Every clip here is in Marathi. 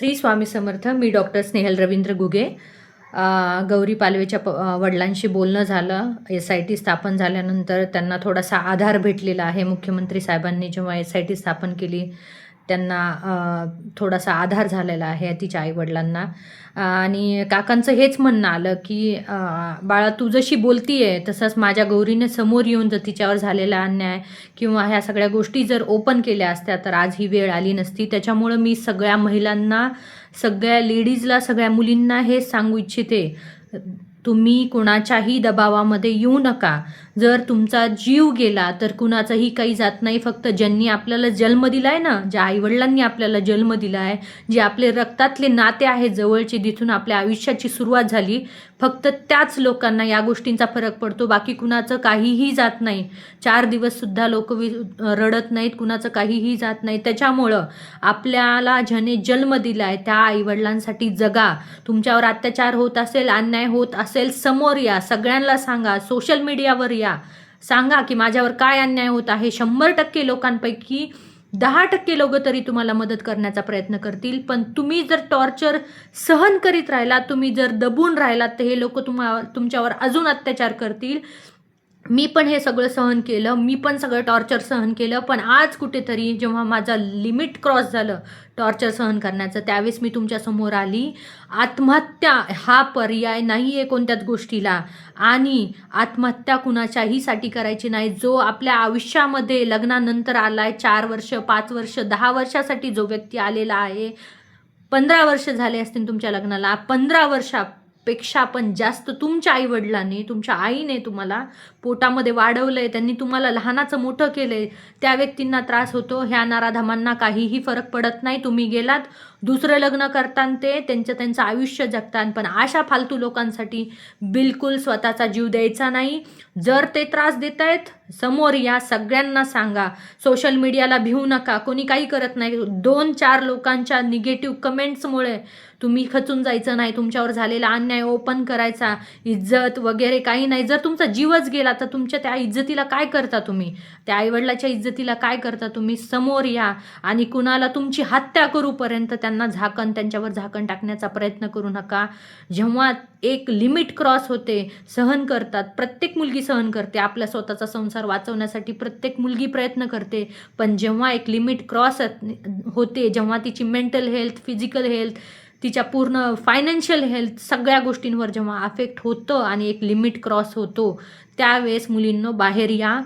श्री स्वामी समर्थ मी डॉक्टर स्नेहल रवींद्र घुगे गौरी पालवेच्या प वडिलांशी बोलणं झालं एस आय टी स्थापन झाल्यानंतर त्यांना थोडासा आधार भेटलेला आहे. मुख्यमंत्री साहेबांनी जेव्हा एस आय टी स्थापन केली त्यांना थोडासा आधार झालेला आहे तिच्या आईवडिलांना. आणि काकांचं हेच म्हणणं आलं की बाळा तू जशी बोलती आहे तसंच माझ्या गौरीने समोर येऊन जर तिच्यावर झालेला अन्याय किंवा ह्या सगळ्या गोष्टी जर ओपन केल्या असत्या तर आज ही वेळ आली नसती. त्याच्यामुळं मी सगळ्या महिलांना सगळ्या लेडीजला सगळ्या मुलींना हे सांगू इच्छिते. तुम्ही कुणाच्याही दबावामध्ये येऊ नका. जर तुमचा जीव गेला तर कुणाचंही काही जात नाही. फक्त ज्यांनी आपल्याला जन्म दिला आहे ना ज्या आईवडिलांनी आपल्याला जन्म दिला आहे जे आपले रक्तातले नाते आहेत जवळचे जिथून आपल्या आयुष्याची सुरुवात झाली फक्त त्याच लोकांना या गोष्टींचा फरक पडतो. बाकी कुणाचं काहीही जात नाही. चार दिवससुद्धा लोक वि रडत नाहीत कुणाचं काहीही जात नाही. त्याच्यामुळं आपल्याला ज्याने जन्म दिला आहे त्या आईवडिलांसाठी जगा. तुमच्यावर अत्याचार होत असेल अन्याय होत असेल समोर या. सगळ्यांना सांगा सोशल मीडियावर या. सांगा की माझ्यावर काय अन्याय होत आहे. शंभर टक्के लोकांपैकी दहा टक्के लोक तरी तुम्हाला मदत करण्याचा प्रयत्न करतील. पण तुम्ही जर टॉर्चर सहन करीत राहिला तुम्ही जर दबून राहिलात तर हे लोक तुम्हा तुमच्यावर अजून अत्याचार करतील. मी पण हे सगळं सहन केलं मी पण सगळं टॉर्चर सहन केलं पण आज कुठेतरी जेव्हा माझं लिमिट क्रॉस झालं टॉर्चर सहन करण्याचं त्यावेळेस मी तुमच्यासमोर आली. आत्महत्या हा पर्याय नाही आहे कोणत्याच गोष्टीला. आणि आत्महत्या कुणाच्याहीसाठी करायची नाही. जो आपल्या आयुष्यामध्ये लग्नानंतर आला आहे चार वर्ष पाच वर्ष दहा वर्षासाठी जो व्यक्ती आलेला आहे पंधरा वर्ष झाले असतील तुमच्या लग्नाला पंधरा वर्षापेक्षा पण जास्त तुमच्या आईवडिलांनी तुमच्या आईने तुम्हाला पोटामध्ये वाढवलं आहे त्यांनी तुम्हाला लहानाचं मोठं केलं आहे त्या व्यक्तींना त्रास होतो. ह्या नाराधामांना काहीही फरक पडत नाही. तुम्ही गेलात दुसरं लग्न करतान ते त्यांचं त्यांचं आयुष्य जगतान. पण अशा फालतू लोकांसाठी बिलकुल स्वतःचा जीव द्यायचा नाही. जर ते त्रास देत आहेत समोर या सगळ्यांना सांगा. सोशल मीडियाला भिवू नका. कोणी काही करत नाही. दोन चार लोकांच्या निगेटिव्ह कमेंट्समुळे तुम्ही खचून जायचं नाही. तुमच्यावर झालेला अन्याय ओपन करायचा. इज्जत वगैरे काही नाही. जर तुमचा जीवच गेला तर तुमच्या त्या इज्जतीला काय करता तुम्ही? त्या आईवडिलाच्या इज्जतीला काय करता तुम्ही? समोर या आणि कुणाला तुमची हत्या करूपर्यंत त्यांना झाकण त्यांच्यावर झाकण टाकण्याचा प्रयत्न करू नका. जेव्हा एक लिमिट क्रॉस होते सहन करतात. प्रत्येक मुलगी सहन करते. आपल्या स्वतःचा संसार वाचवण्यासाठी प्रत्येक मुलगी प्रयत्न करते. पण जेव्हा एक लिमिट क्रॉस होते जेव्हा तिची मेंटल हेल्थ फिजिकल हेल्थ तिच्या पूर्ण फायनान्शियल हेल्थ सगळ्या गोष्टींवर जेव्हा अफेक्ट होतं आणि एक लिमिट क्रॉस होतो त्यावेळेस मुलींनो बाहेर या.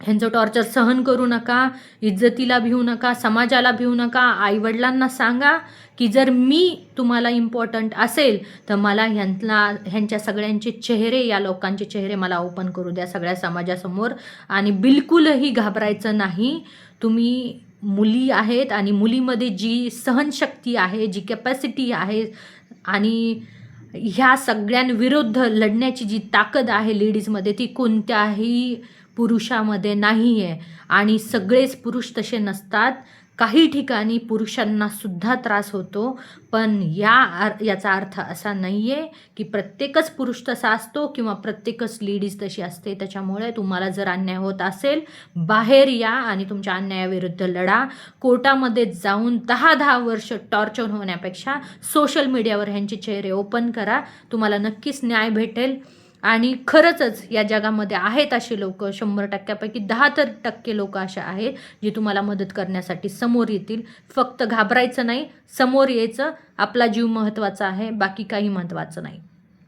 ह्यांचं टॉर्चर सहन करू नका इज्जतीला भिवू नका समाजाला भिवू नका. आईवडिलांना सांगा की जर मी तुम्हाला इम्पॉर्टंट असेल तर मला ह्यांना ह्यांच्या सगळ्यांचे चेहरे या लोकांचे चेहरे मला ओपन करू द्या सगळ्या समाजासमोर. आणि बिलकुलही घाबरायचं नाही. तुम्ही मुली आहेत आणि मुलीमध्ये जी सहनशक्ती आहे जी कॅपॅसिटी आहे आणि ह्या सगळ्यांविरुद्ध लढण्याची जी ताकद आहे लेडीजमध्ये ती कोणत्याही पुरुषामध्ये नाही आहे आणि सगळेच पुरुष तसे नसतात. काही ठिकाणी पुरुषांना सुद्धा त्रास होतो. पण या आर याचा अर्थ असा नाही आहे की प्रत्येकच पुरुष तसा असतो किंवा प्रत्येकच लेडीज तशी असते. त्याच्यामुळे तुम्हाला जर अन्याय होत असेल बाहेर या आणि तुमच्या अन्यायाविरुद्ध लढा. कोर्टामध्ये जाऊन दहा दहा वर्ष टॉर्चर होण्यापेक्षा सोशल मीडियावर ह्यांचे चेहरे ओपन करा. तुम्हाला नक्कीच न्याय भेटेल. आणि खरंचच या जगामध्ये आहेत असे लोक शंभर टक्क्यापैकी दहा तर टक्के लोक असे आहेत जे तुम्हाला मदत करण्यासाठी समोर येतील. फक्त घाबरायचं नाही समोर यायचं. आपला जीव महत्त्वाचा आहे बाकी काही महत्त्वाचं नाही.